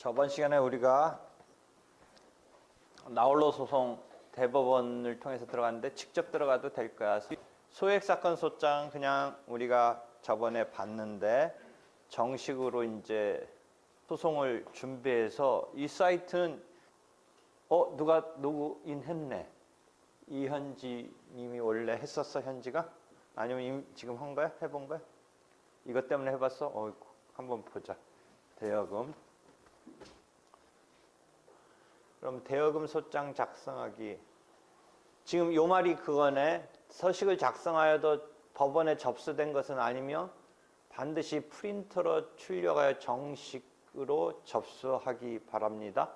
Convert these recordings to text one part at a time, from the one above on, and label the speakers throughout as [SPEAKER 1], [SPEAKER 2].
[SPEAKER 1] 저번 시간에 우리가 나홀로 소송 대법원을 통해서 들어갔는데 직접 들어가도 될 거야. 소액 사건 소장 그냥 우리가 저번에 봤는데 정식으로 이제 소송을 준비해서 이 사이트는 어 누가 로그인 했네. 이현지 님이 원래 했었어 현지가? 아니면 임- 지금 한 거야? 해본 거야? 이것 때문에 해봤어? 어 한번 보자. 대여금 그럼 대여금 소장 작성하기. 지금 요 말이 그거네. 서식을 작성하여도 법원에 접수된 것은 아니며 반드시 프린터로 출력하여 정식으로 접수하기 바랍니다.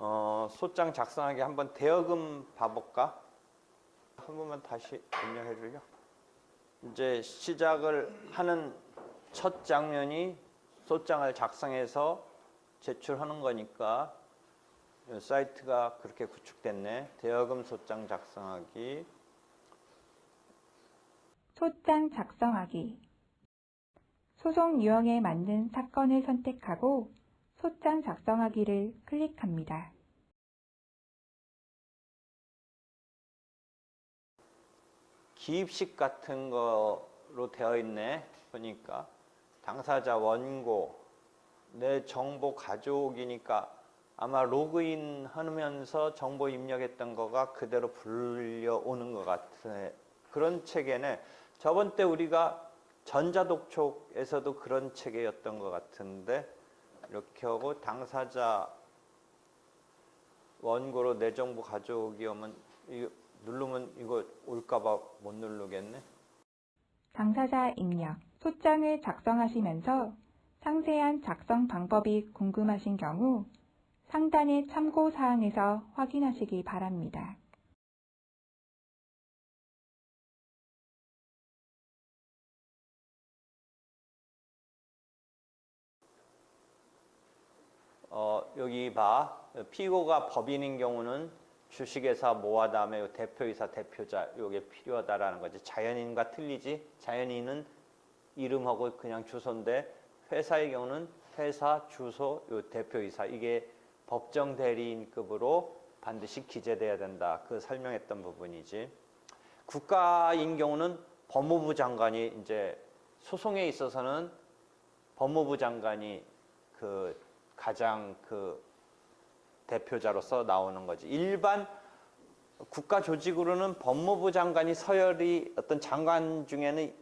[SPEAKER 1] 어, 소장 작성하기 한번 대여금 봐볼까? 한 번만 다시 입력해 줄려? 이제 시작을 하는 첫 장면이 소장을 작성해서 제출하는 거니까 이 사이트가 그렇게 구축됐네. 대여금 소장 작성하기.
[SPEAKER 2] 소장 작성하기. 소송 유형에 맞는 사건을 선택하고 소장 작성하기를 클릭합니다.
[SPEAKER 1] 기입식 같은 거로 되어 있네. 보니까 당사자 원고 내 정보 가져오기니까 아마 로그인 하면서 정보 입력했던 거가 그대로 불려오는 것 같은 그런 체계네. 저번 때 우리가 전자독촉에서도 그런 체계였던 것 같은데 이렇게 하고 당사자 원고로 내 정보 가져오기 하면 누르면 이거 올까봐 못 누르겠네.
[SPEAKER 2] 당사자 입력. 소장을 작성하시면서 상세한 작성 방법이 궁금하신 경우 상단의 참고 사항에서 확인하시기 바랍니다.
[SPEAKER 1] 어, 여기 봐. 피고가 법인인 경우는 주식회사 모아 다음에 요 대표이사 대표자 요게 필요하다라는 거지. 자연인과 틀리지. 자연인은 이름하고 그냥 주소인데 회사의 경우는 회사 주소 요 대표이사 이게 법정 대리인급으로 반드시 기재돼야 된다. 그 설명했던 부분이지. 국가인 경우는 법무부 장관이 이제 소송에 있어서는 법무부 장관이 그 가장 그 대표자로서 나오는 거지. 일반 국가 조직으로는 법무부 장관이 서열이 어떤 장관 중에는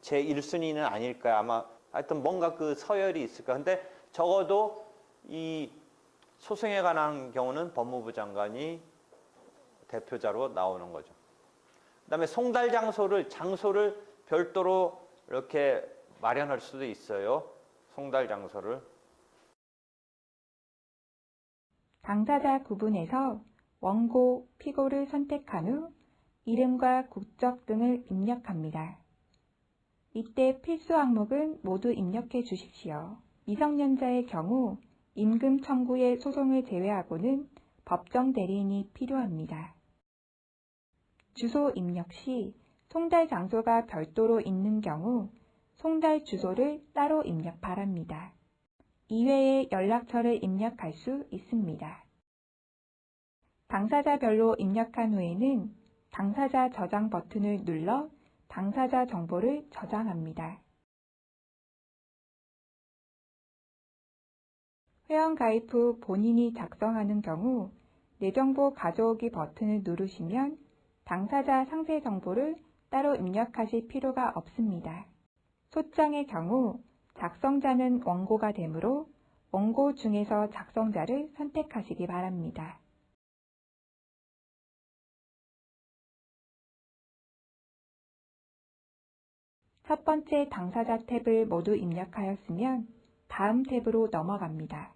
[SPEAKER 1] 제 1순위는 아닐 거야. 아마 하여튼 뭔가 그 서열이 있을 거야. 근데 적어도 이 소송에 관한 경우는 법무부 장관이 대표자로 나오는 거죠. 그다음에 송달 장소를 장소를 별도로 이렇게 마련할 수도 있어요. 송달 장소를.
[SPEAKER 2] 당사자 구분에서 원고, 피고를 선택한 후 이름과 국적 등을 입력합니다. 이때 필수 항목은 모두 입력해 주십시오. 미성년자의 경우 임금 청구의 소송을 제외하고는 법정 대리인이 필요합니다. 주소 입력 시 송달 장소가 별도로 있는 경우 송달 주소를 따로 입력 바랍니다. 이외에 연락처를 입력할 수 있습니다. 당사자별로 입력한 후에는 당사자 저장 버튼을 눌러 당사자 정보를 저장합니다. 회원 가입 후 본인이 작성하는 경우 내 정보 가져오기 버튼을 누르시면 당사자 상세 정보를 따로 입력하실 필요가 없습니다. 소장의 경우 작성자는 원고가 되므로 원고 중에서 작성자를 선택하시기 바랍니다. 첫 번째 당사자 탭을 모두 입력하였으면 다음 탭으로 넘어갑니다.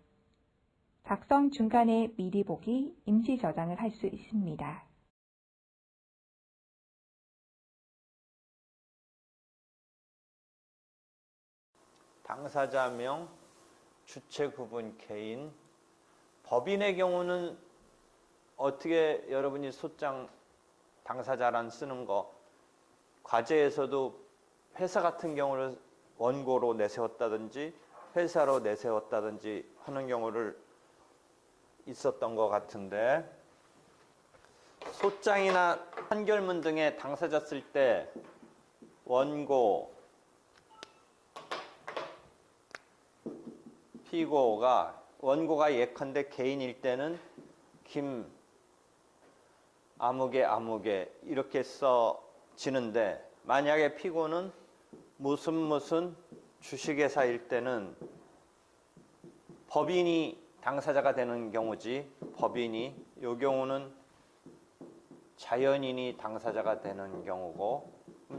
[SPEAKER 2] 작성 중간에 미리 보기, 임시 저장을 할 수 있습니다.
[SPEAKER 1] 당사자명, 주체 구분 개인, 법인의 경우는 어떻게 여러분이 소장 당사자란 쓰는 거? 과제에서도 회사 같은 경우를 원고로 내세웠다든지 회사로 내세웠다든지 하는 경우를 있었던 것 같은데 소장이나 판결문 등의 당사자 쓸 때 원고 피고가 원고가 예컨대 개인일 때는 김 아무개 아무개 이렇게 써지는데 만약에 피고는 무슨 무슨 주식회사일 때는 법인이 당사자가 되는 경우지 법인이 요 경우는 자연인이 당사자가 되는 경우고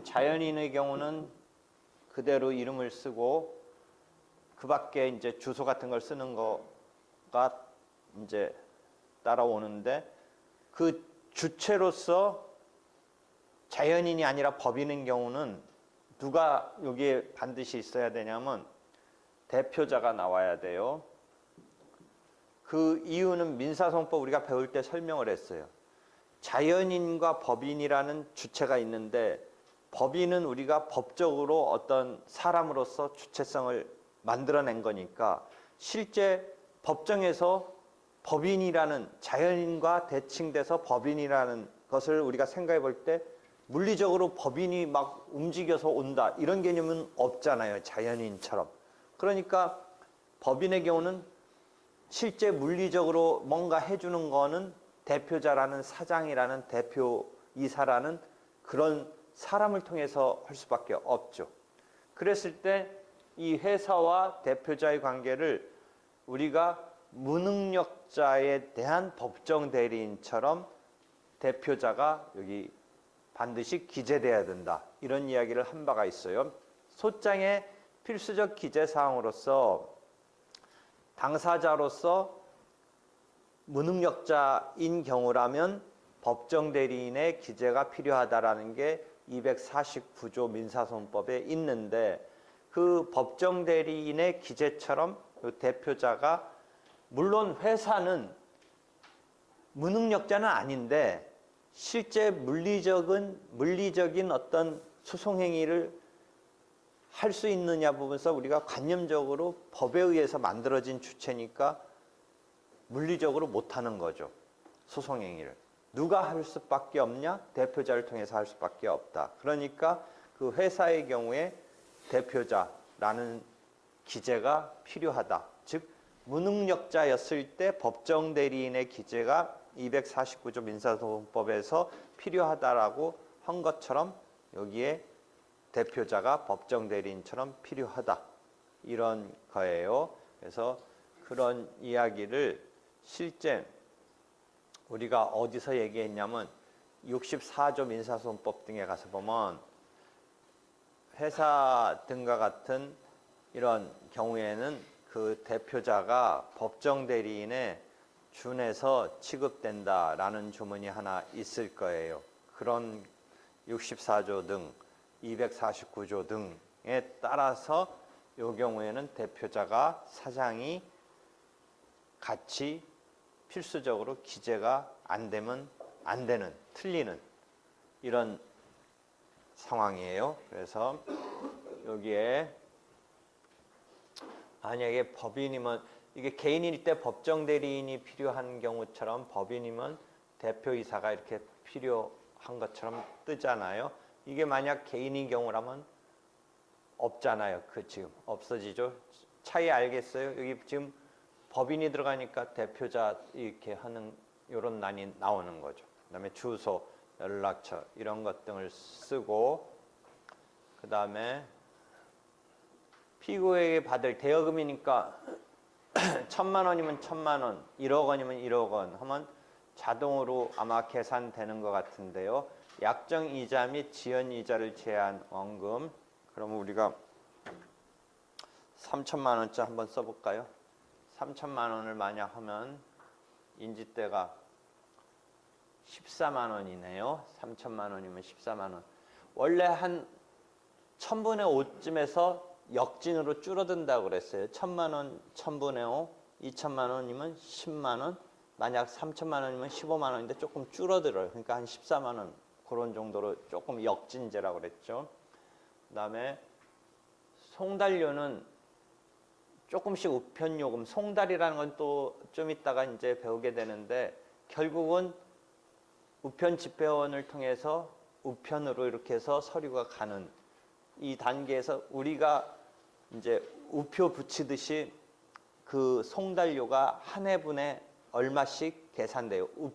[SPEAKER 1] 자연인의 경우는 그대로 이름을 쓰고 그 밖에 이제 주소 같은 걸 쓰는 거가 이제 따라오는데 그 주체로서 자연인이 아니라 법인인 경우는 누가 여기에 반드시 있어야 되냐면 대표자가 나와야 돼요. 그 이유는 민사소송법 우리가 배울 때 설명을 했어요. 자연인과 법인이라는 주체가 있는데 법인은 우리가 법적으로 어떤 사람으로서 주체성을 만들어낸 거니까 실제 법정에서 법인이라는 자연인과 대칭돼서 법인이라는 것을 우리가 생각해 볼 때 물리적으로 법인이 막 움직여서 온다. 이런 개념은 없잖아요. 자연인처럼. 그러니까 법인의 경우는 실제 물리적으로 뭔가 해주는 거는 대표자라는 사장이라는 대표 이사라는 그런 사람을 통해서 할 수밖에 없죠. 그랬을 때 이 회사와 대표자의 관계를 우리가 무능력자에 대한 법정 대리인처럼 대표자가 여기 반드시 기재돼야 된다. 이런 이야기를 한 바가 있어요. 소장의 필수적 기재 사항으로서 당사자로서 무능력자인 경우라면 법정 대리인의 기재가 필요하다라는 게 249조 민사소송법에 있는데 그 법정 대리인의 기재처럼 그 대표자가 물론 회사는 무능력자는 아닌데 실제 물리적인 물리적인 어떤 소송 행위를 할 수 있느냐 부분에서 우리가 관념적으로 법에 의해서 만들어진 주체니까 물리적으로 못 하는 거죠. 소송 행위를. 누가 할 수밖에 없냐? 대표자를 통해서 할 수밖에 없다. 그러니까 그 회사의 경우에 대표자라는 기재가 필요하다. 즉 무능력자였을 때 법정 대리인의 기재가 249조 민사소송법에서 필요하다라고 한 것처럼 여기에 대표자가 법정 대리인처럼 필요하다. 이런 거예요. 그래서 그런 이야기를 실제 우리가 어디서 얘기했냐면 64조 민사소송법 등에 가서 보면 회사 등과 같은 이런 경우에는 그 대표자가 법정 대리인에 준해서 취급된다라는 조문이 하나 있을 거예요. 그런 64조 등 249조 등에 따라서 이 경우에는 대표자가 사장이 같이 필수적으로 기재가 안 되면 안 되는 틀리는 이런 상황이에요. 그래서 여기에 만약에 법인이면 이게 개인일 때 법정 대리인이 필요한 경우처럼 법인이면 대표이사가 이렇게 필요한 것처럼 뜨잖아요. 이게 만약 개인인 경우라면 없잖아요. 그 지금 없어지죠. 차이 알겠어요? 여기 지금 법인이 들어가니까 대표자 이렇게 하는 이런 난이 나오는 거죠. 그다음에 주소, 연락처 이런 것 등을 쓰고 그 다음에 피고에게 받을 대여금이니까 천만 원이면 천만 원, 1억 원이면 1억 원 하면 자동으로 아마 계산되는 것 같은데요. 약정 이자 및 지연 이자를 제한 원금. 그러면 우리가 3천만 원짜 한번 써볼까요? 3천만 원을 만약 하면 인지대가 14만 원이네요. 3천만 원이면 14만 원. 원래 한 천분의 5쯤에서 역진으로 줄어든다고 그랬어요. 천만 원, 천분의 5, 2천만 원이면 10만 원, 만약 3천만 원이면 15만 원인데 조금 줄어들어요. 그러니까 한 14만 원 그런 정도로 조금 역진제라고 그랬죠. 그다음에 송달료는 조금씩 우편 요금, 송달이라는 건 또 좀 이따가 이제 배우게 되는데 결국은 우편 집배원을 통해서 우편으로 이렇게 해서 서류가 가는 이 단계에서 우리가 이제 우표 붙이듯이 그 송달료가 한 해분에 얼마씩 계산돼요. 우-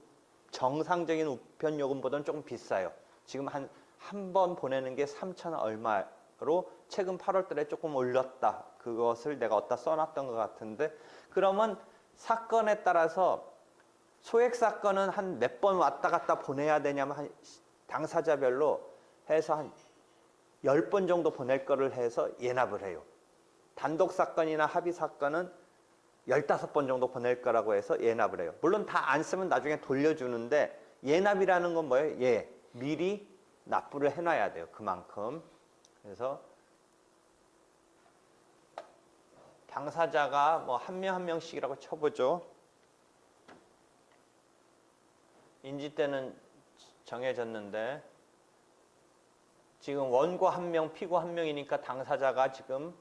[SPEAKER 1] 정상적인 우편 요금보다는 조금 비싸요. 지금 한 한 번 보내는 게 3천 얼마로 최근 8월 달에 조금 올렸다. 그것을 내가 어디다 써놨던 것 같은데 그러면 사건에 따라서 소액 사건은 한 몇 번 왔다 갔다 보내야 되냐면 한 당사자별로 해서 한 10번 정도 보낼 거를 해서 예납을 해요. 단독 사건이나 합의 사건은 15번 정도 보낼 거라고 해서 예납을 해요. 물론 다 안 쓰면 나중에 돌려주는데 예납이라는 건 뭐예요? 예, 미리 납부를 해놔야 돼요. 그만큼. 그래서 당사자가 뭐 한 명 한 명씩이라고 쳐보죠. 인지 때는 정해졌는데 지금 원고 한 명, 피고 한 명이니까 당사자가 지금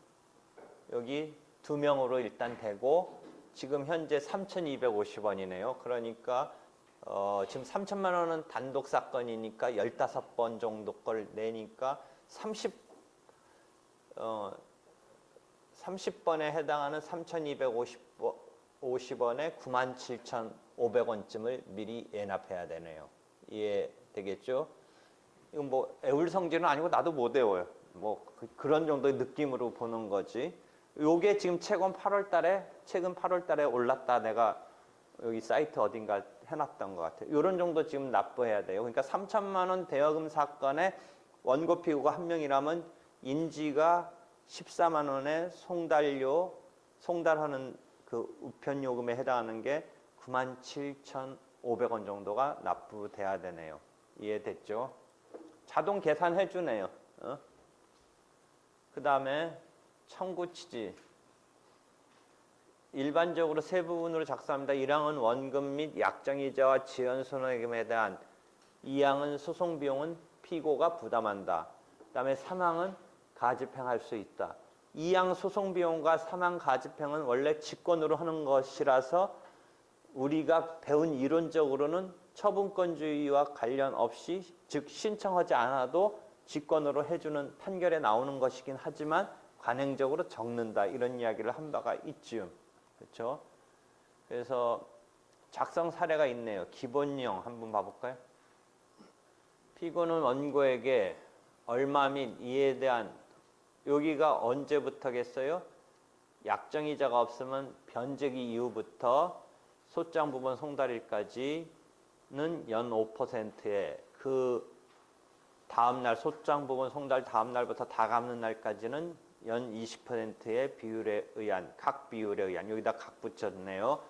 [SPEAKER 1] 여기 두 명으로 일단 되고 지금 현재 3,250원이네요. 그러니까 어, 지금 3천만 원은 단독 사건이니까 15번 정도 걸 내니까 30 어, 30번에 해당하는 3,250원에 97,500원 쯤을 미리 예납해야 되네요. 이해 되겠죠? 이건 뭐 애울 성질은 아니고 나도 못 외워요. 뭐 그, 런 정도의 느낌으로 보는 거지. 요게 지금 최근 8월 달에 최근 8월 달에 올랐다 내가 여기 사이트 어딘가 해놨던 것 같아요. 이런 정도 지금 납부해야 돼요. 그러니까 3천만 원 대여금 사건에 원고 피고가 한 명이라면 인지가 14만 원에 송달료 송달하는 그 우편 요금에 해당하는 게 97,500원 정도가 납부돼야 되네요. 이해됐죠? 자동 계산해 주네요. 어? 그 다음에 청구 취지. 일반적으로 세 부분으로 작성합니다. 1항은 원금 및 약정이자와 지연 손해금에 대한 2항은 소송 비용은 피고가 부담한다. 그 다음에 3항은 가집행할 수 있다. 2항 소송 비용과 3항 가집행은 원래 직권으로 하는 것이라서 우리가 배운 이론적으로는 처분권주의와 관련 없이 즉 신청하지 않아도 직권으로 해주는 판결에 나오는 것이긴 하지만 관행적으로 적는다 이런 이야기를 한 바가 있지요. 그렇죠? 그래서 작성 사례가 있네요. 기본령 한번 봐볼까요? 피고는 원고에게 얼마 및 이에 대한 여기가 언제부터겠어요? 약정이자가 없으면 변제기 이후부터 소장 부분 송달일까지는 연 5%에 그 다음 날 소장 부분 송달 다음 날부터 다 갚는 날까지는 연 20%의 비율에 의한 각 비율에 의한 여기다 각 붙였네요.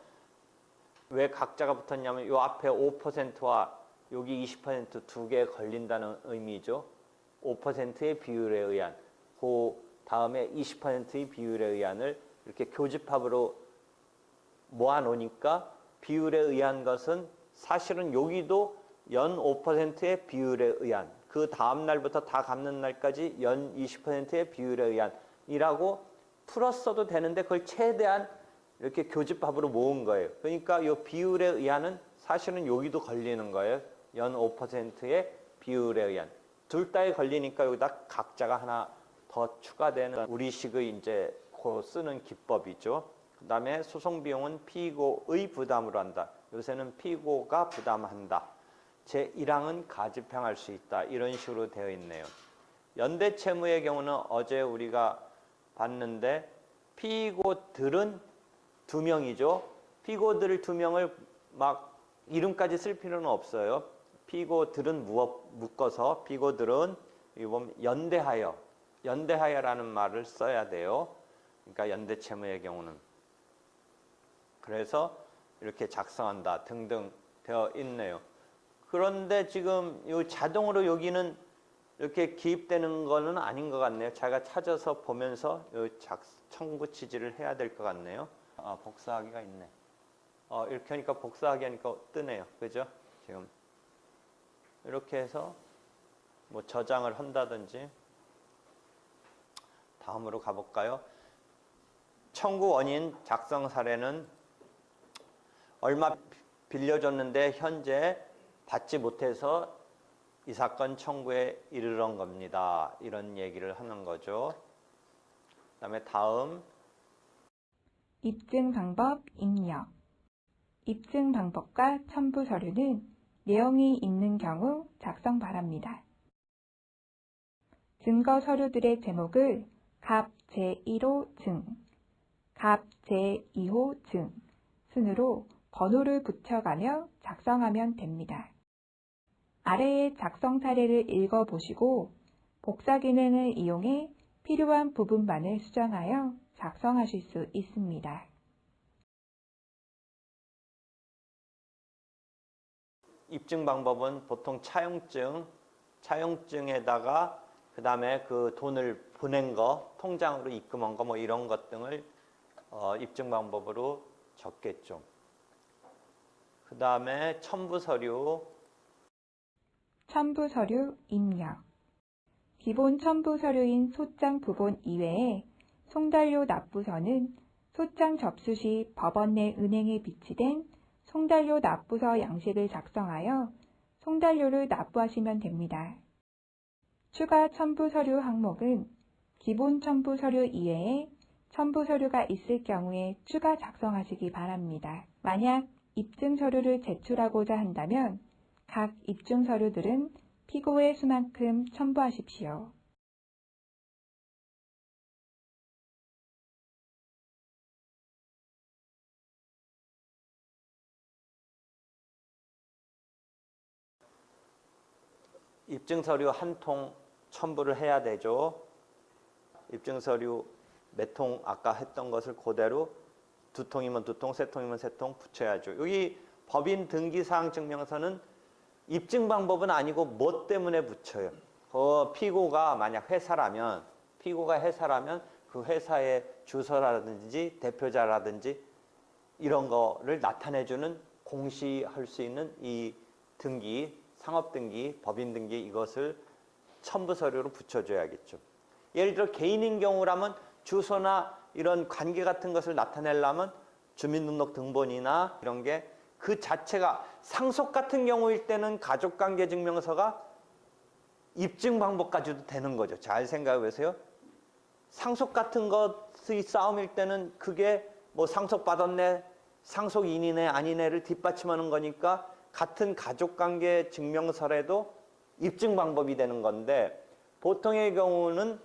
[SPEAKER 1] 왜 각자가 붙었냐면 요 앞에 5%와 여기 20%두 개 걸린다는 의미죠. 5%의 비율에 의한 그 다음에 20%의 비율에 의한을 이렇게 교집합으로 모아놓으니까 비율에 의한 것은 사실은 여기도 연 5%의 비율에 의한 그 다음 날부터 다 갚는 날까지 연 20%의 비율에 의한이라고 풀었어도 되는데 그걸 최대한 이렇게 교집합으로 모은 거예요. 그러니까 이 비율에 의한은 사실은 여기도 걸리는 거예요. 연 5%의 비율에 의한 둘 다에 걸리니까 여기다 각자가 하나 더 추가되는 우리식의 이제 그 쓰는 기법이죠. 그 다음에 소송 비용은 피고의 부담으로 한다. 요새는 피고가 부담한다. 제 1항은 가집행할 수 있다. 이런 식으로 되어 있네요. 연대 채무의 경우는 어제 우리가 봤는데 피고들은 두 명이죠. 피고들 두 명을 막 이름까지 쓸 필요는 없어요. 피고들은 묶어서 피고들은 이 보면 연대하여 연대하여라는 말을 써야 돼요. 그러니까 연대 채무의 경우는 그래서 이렇게 작성한다 등등 되어 있네요. 그런데 지금 이 자동으로 여기는 이렇게 기입되는 거는 아닌 것 같네요. 제가 찾아서 보면서 이 작, 청구 취지를 해야 될 것 같네요. 아, 복사하기가 있네. 어, 이렇게 하니까 복사하기 하니까 뜨네요. 그죠? 지금. 이렇게 해서 뭐 저장을 한다든지 다음으로 가볼까요? 청구 원인 작성 사례는 얼마 빌려줬는데 현재 받지 못해서 이 사건 청구에 이르는 겁니다. 이런 얘기를 하는 거죠. 그다음에 다음
[SPEAKER 2] 입증 방법 입력. 입증 방법과 첨부 서류는 내용이 있는 경우 작성 바랍니다. 증거 서류들의 제목을 갑 제1호 증, 갑 제2호 증 순으로 번호를 붙여가며 작성하면 됩니다. 아래의 작성 사례를 읽어보시고 복사 기능을 이용해 필요한 부분만을 수정하여 작성하실 수 있습니다.
[SPEAKER 1] 입증 방법은 보통 차용증, 차용증에다가 그 다음에 그 돈을 보낸 거, 통장으로 입금한 거 뭐 이런 것 등을 어, 입증 방법으로 적겠죠. 그 다음에 첨부 서류,
[SPEAKER 2] 첨부 서류 입력. 기본 첨부 서류인 소장 부본 이외에 송달료 납부서는 소장 접수 시 법원 내 은행에 비치된 송달료 납부서 양식을 작성하여 송달료를 납부하시면 됩니다. 추가 첨부 서류 항목은 기본 첨부 서류 이외에 첨부 서류가 있을 경우에 추가 작성하시기 바랍니다. 만약 입증 서류를 제출하고자 한다면 각 입증 서류들은 피고의 수만큼 첨부하십시오.
[SPEAKER 1] 입증 서류 한 통 첨부를 해야 되죠. 입증 서류 몇 통 아까 했던 것을 그대로 두 통이면 두 통, 세 통이면 세 통 붙여야죠. 여기 법인 등기사항 증명서는 입증 방법은 아니고 뭐 때문에 붙여요. 그 피고가 만약 회사라면 피고가 회사라면 그 회사의 주소라든지 대표자라든지 이런 거를 나타내주는 공시할 수 있는 이 등기, 상업등기, 법인등기 이것을 첨부 서류로 붙여줘야겠죠. 예를 들어 개인인 경우라면 주소나 이런 관계 같은 것을 나타내려면 주민등록 등본이나 이런 게 그 자체가 상속 같은 경우일 때는 가족관계 증명서가 입증 방법까지도 되는 거죠. 잘 생각해 보세요. 상속 같은 것의 싸움일 때는 그게 뭐 상속 받았네, 상속 인이네 아니네를 뒷받침하는 거니까 같은 가족관계 증명서라도 입증 방법이 되는 건데 보통의 경우는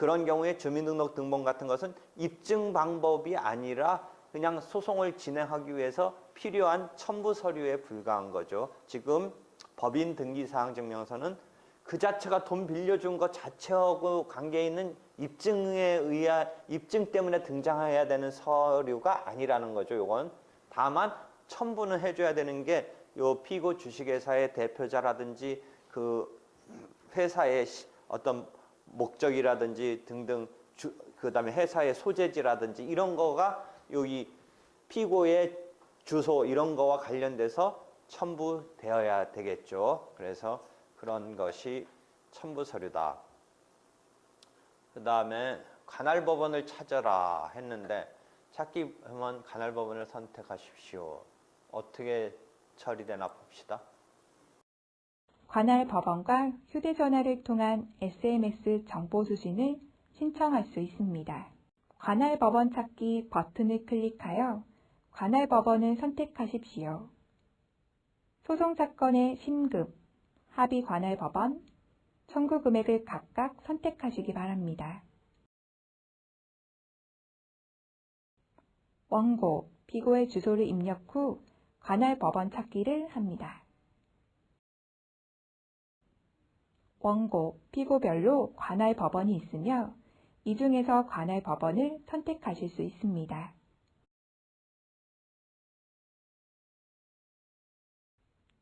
[SPEAKER 1] 그런 경우에 주민등록 등본 같은 것은 입증 방법이 아니라 그냥 소송을 진행하기 위해서 필요한 첨부 서류에 불과한 거죠. 지금 법인 등기 사항 증명서는 그 자체가 돈 빌려준 것 자체하고 관계 있는 입증에 의한 입증 때문에 등장해야 되는 서류가 아니라는 거죠. 요건 다만 첨부는 해줘야 되는 게 요 피고 주식회사의 대표자라든지 그 회사의 시- 어떤 목적이라든지 등등 주, 그다음에 회사의 소재지라든지 이런 거가 여기 피고의 주소 이런 거와 관련돼서 첨부되어야 되겠죠. 그래서 그런 것이 첨부 서류다. 그 다음에 관할 법원을 찾아라 했는데 찾기 하면 관할 법원을 선택하십시오. 어떻게 처리되나 봅시다.
[SPEAKER 2] 관할 법원과 휴대전화를 통한 SMS 정보 수신을 신청할 수 있습니다. 관할 법원 찾기 버튼을 클릭하여 관할 법원을 선택하십시오. 소송 사건의 심급, 합의 관할 법원, 청구 금액을 각각 선택하시기 바랍니다. 원고, 피고의 주소를 입력 후 관할 법원 찾기를 합니다. 원고, 피고별로 관할 법원이 있으며 이 중에서 관할 법원을 선택하실 수 있습니다.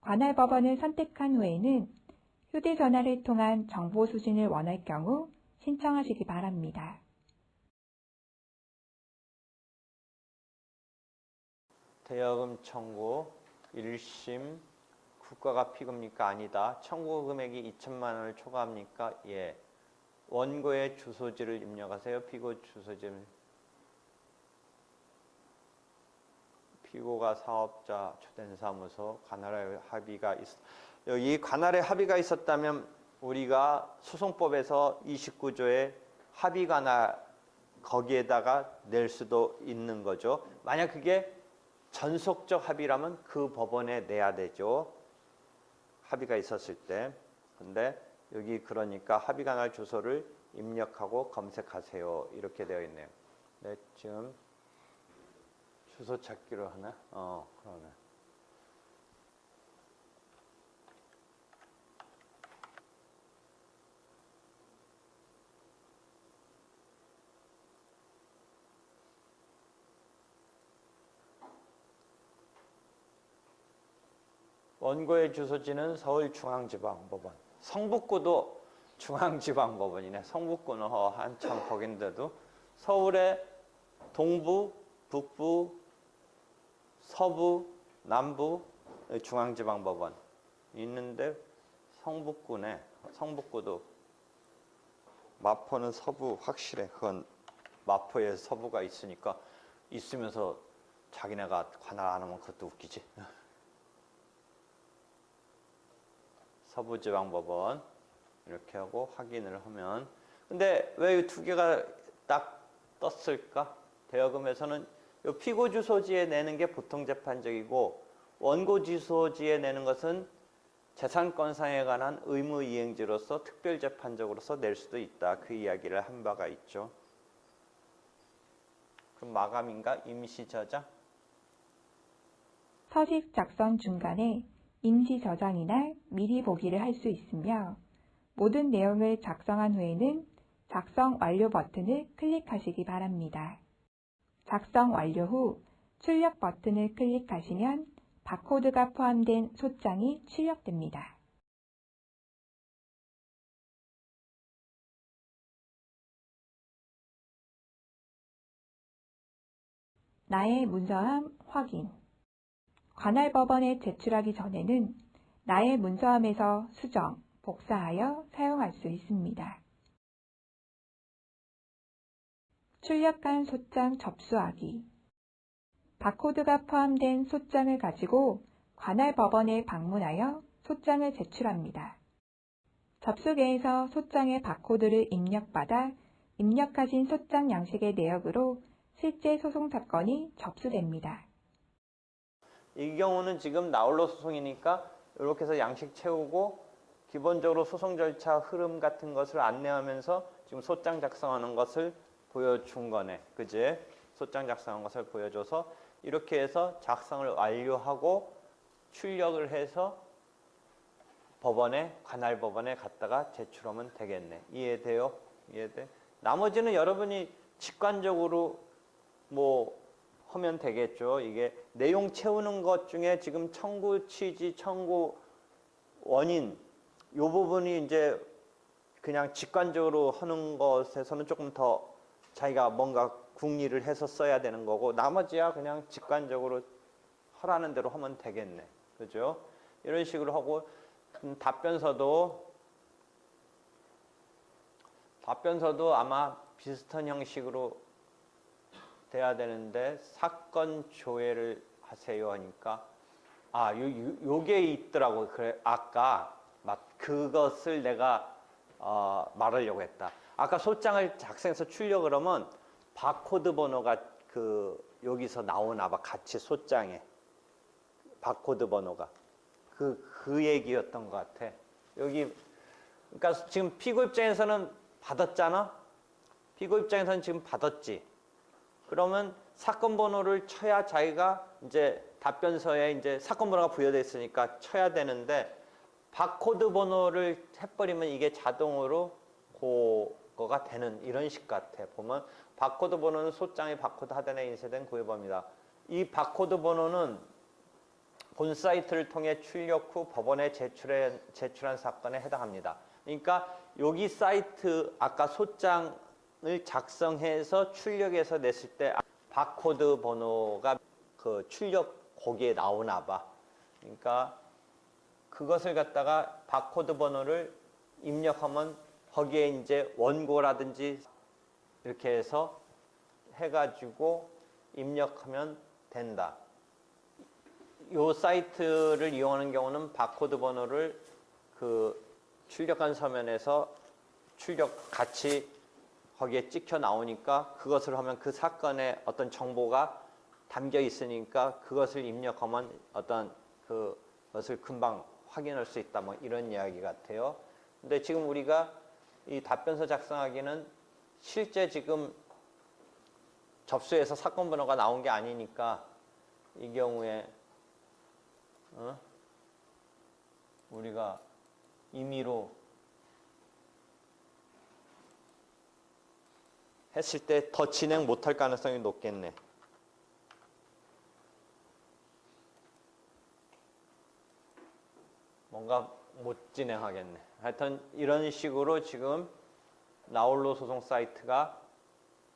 [SPEAKER 2] 관할 법원을 선택한 후에는 휴대전화를 통한 정보 수신을 원할 경우 신청하시기 바랍니다.
[SPEAKER 1] 대여금 청구 1심, 국가가 피고입니까? 아니다. 청구 금액이 2천만 원을 초과합니까? 예. 원고의 주소지를 입력하세요. 피고 주소지를. 피고가 사업자 주된 사무소 관할의 합의가 있 여기 관할의 합의가 있었다면 우리가 소송법에서 29조에 합의 관할 거기에다가 낼 수도 있는 거죠. 만약 그게 전속적 합의라면 그 법원에 내야 되죠. 합의가 있었을 때. 근데 여기 그러니까 합의 관할 주소를 입력하고 검색하세요. 이렇게 되어 있네요. 네, 지금 주소 찾기로 하나? 어, 그러네. 원고의 주소지는 서울중앙지방법원. 성북구도 중앙지방법원이네. 성북구는 어, 한참 거긴데도 서울의 동부, 북부, 서부, 남부 중앙지방법원 있는데 성북구네. 성북구도 마포는 서부 확실해. 그건 마포에 서부가 있으니까 있으면서 자기네가 관할 안 하면 그것도 웃기지. 서부지방법원 이렇게 하고 확인을 하면 근데 왜 이 두 개가 딱 떴을까? 대여금에서는 요 피고 주소지에 내는 게 보통 재판적이고 원고 주소지에 내는 것은 재산권상에 관한 의무 이행지로서 특별 재판적으로서 낼 수도 있다. 그 이야기를 한 바가 있죠. 그럼 마감인가? 임시 저장?
[SPEAKER 2] 서식 작성 중간에 임시 저장이나 미리 보기를 할 수 있으며 모든 내용을 작성한 후에는 작성 완료 버튼을 클릭하시기 바랍니다. 작성 완료 후 출력 버튼을 클릭하시면 바코드가 포함된 소장이 출력됩니다. 나의 문서함 확인 관할 법원에 제출하기 전에는 나의 문서함에서 수정, 복사하여 사용할 수 있습니다. 출력한 소장 접수하기 바코드가 포함된 소장을 가지고 관할 법원에 방문하여 소장을 제출합니다. 접수계에서 소장의 바코드를 입력받아 입력하신 소장 양식의 내역으로 실제 소송 사건이 접수됩니다.
[SPEAKER 1] 이 경우는 지금 나홀로 소송이니까 이렇게 해서 양식 채우고 기본적으로 소송 절차 흐름 같은 것을 안내하면서 지금 소장 작성하는 것을 보여준 거네. 그지? 소장 작성한 것을 보여줘서 이렇게 해서 작성을 완료하고 출력을 해서 법원에 관할 법원에 갔다가 제출하면 되겠네. 이해돼요? 이해돼? 나머지는 여러분이 직관적으로 뭐 하면 되겠죠. 이게 내용 채우는 것 중에 지금 청구 취지, 청구 원인 요 부분이 이제 그냥 직관적으로 하는 것에서는 조금 더 자기가 뭔가 궁리를 해서 써야 되는 거고 나머지야 그냥 직관적으로 하라는 대로 하면 되겠네. 그죠? 이런 식으로 하고 음, 답변서도 답변서도 아마 비슷한 형식으로 돼야 되는데 사건 조회를 하세요 하니까 아, 요, 요, 요 게 있더라고. 그래, 아까 막 그것을 내가 어, 말하려고 했다. 아까 소장을 작성해서 출력을 하면 바코드 번호가 그 여기서 나오나 봐. 같이 소장에 바코드 번호가 그, 그 얘기였던 것 같아. 여기 그러니까 지금 피고 입장에서는 받았잖아. 피고 입장에서는 지금 받았지. 그러면 사건 번호를 쳐야 자기가 이제 답변서에 이제 사건 번호가 부여돼 있으니까 쳐야 되는데 바코드 번호를 해버리면 이게 자동으로 그거가 되는 이런 식 같아. 보면 바코드 번호는 소장의 바코드 하단에 인쇄된 구해봅니다. 이 바코드 번호는 본 사이트를 통해 출력 후 법원에 제출해, 제출한 사건에 해당합니다. 그러니까 여기 사이트 아까 소장을 작성해서 출력해서 냈을 때 바코드 번호가 그 출력 거기에 나오나 봐. 그러니까 그것을 갖다가 바코드 번호를 입력하면 거기에 이제 원고라든지 이렇게 해서 해가지고 입력하면 된다. 요 사이트를 이용하는 경우는 바코드 번호를 그 출력한 서면에서 출력 같이 거기에 찍혀 나오니까 그것을 하면 그 사건에 어떤 정보가 담겨 있으니까 그것을 입력하면 어떤 그것을 금방 확인할 수 있다 뭐 이런 이야기 같아요. 근데 지금 우리가 이 답변서 작성하기는 실제 지금 접수해서 사건 번호가 나온 게 아니니까 이 경우에 어? 우리가 임의로 했을 때 더 진행 못할 가능성이 높겠네. 뭔가 못 진행하겠네. 하여튼 이런 식으로 지금 나홀로 소송 사이트가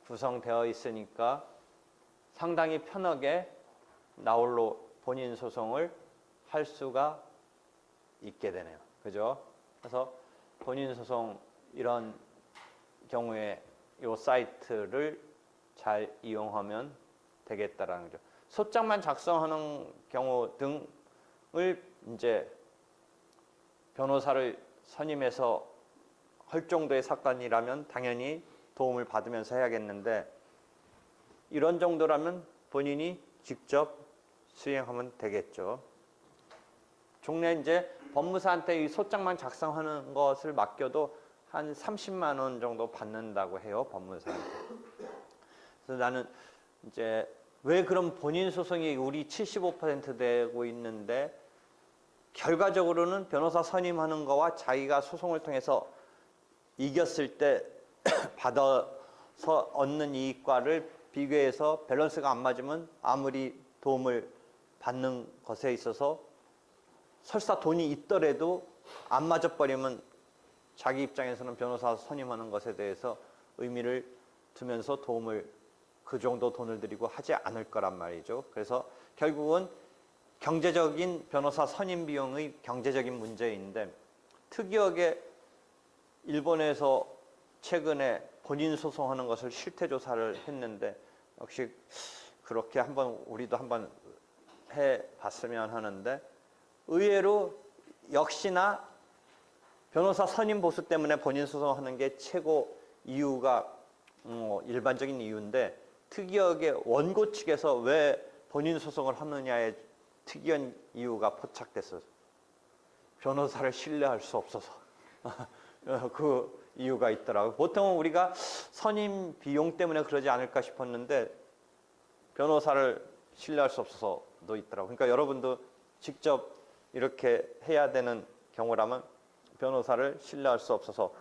[SPEAKER 1] 구성되어 있으니까 상당히 편하게 나홀로 본인 소송을 할 수가 있게 되네요. 그죠? 그래서 본인 소송 이런 경우에 이 사이트를 잘 이용하면 되겠다라는 거죠. 소장만 작성하는 경우 등을 이제 변호사를 선임해서 할 정도의 사건이라면 당연히 도움을 받으면서 해야겠는데 이런 정도라면 본인이 직접 수행하면 되겠죠. 종래 이제 법무사한테 이 소장만 작성하는 것을 맡겨도 한 30만 원 정도 받는다고 해요 법무사한테. 그래서 나는 이제 왜 그럼 본인 소송이 우리 75% 되고 있는데 결과적으로는 변호사 선임하는 거와 자기가 소송을 통해서 이겼을 때 받아서 얻는 이익과를 비교해서 밸런스가 안 맞으면 아무리 도움을 받는 것에 있어서 설사 돈이 있더라도 안 맞아버리면 자기 입장에서는 변호사 선임하는 것에 대해서 의미를 두면서 도움을 그 정도 돈을 들이고 하지 않을 거란 말이죠. 그래서 결국은 경제적인 변호사 선임 비용의 경제적인 문제인데 특이하게 일본에서 최근에 본인 소송하는 것을 실태 조사를 했는데 역시 그렇게 한번 우리도 한번 해 봤으면 하는데 의외로 역시나 변호사 선임 보수 때문에 본인 소송하는 게 최고 이유가 어, 일반적인 이유인데 특이하게 원고 측에서 왜 본인 소송을 하느냐에 특이한 이유가 포착됐어요. 변호사를 신뢰할 수 없어서 그 이유가 있더라고요. 보통은 우리가 선임 비용 때문에 그러지 않을까 싶었는데 변호사를 신뢰할 수 없어서도 있더라고요. 그러니까 여러분도 직접 이렇게 해야 되는 경우라면 변호사를 신뢰할 수 없어서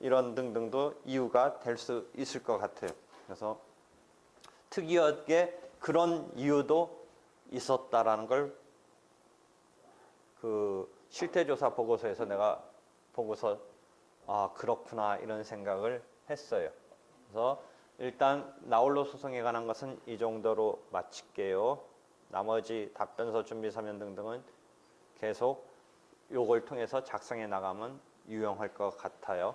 [SPEAKER 1] 이런 등등도 이유가 될 수 있을 것 같아요. 그래서 특이하게 그런 이유도 있었다라는 걸 그 실태조사 보고서에서 내가 보고서 아 그렇구나 이런 생각을 했어요. 그래서 일단 나홀로 소송에 관한 것은 이 정도로 마칠게요. 나머지 답변서 준비 서면 등등은 계속 요걸 통해서 작성해 나가면 유용할 것 같아요.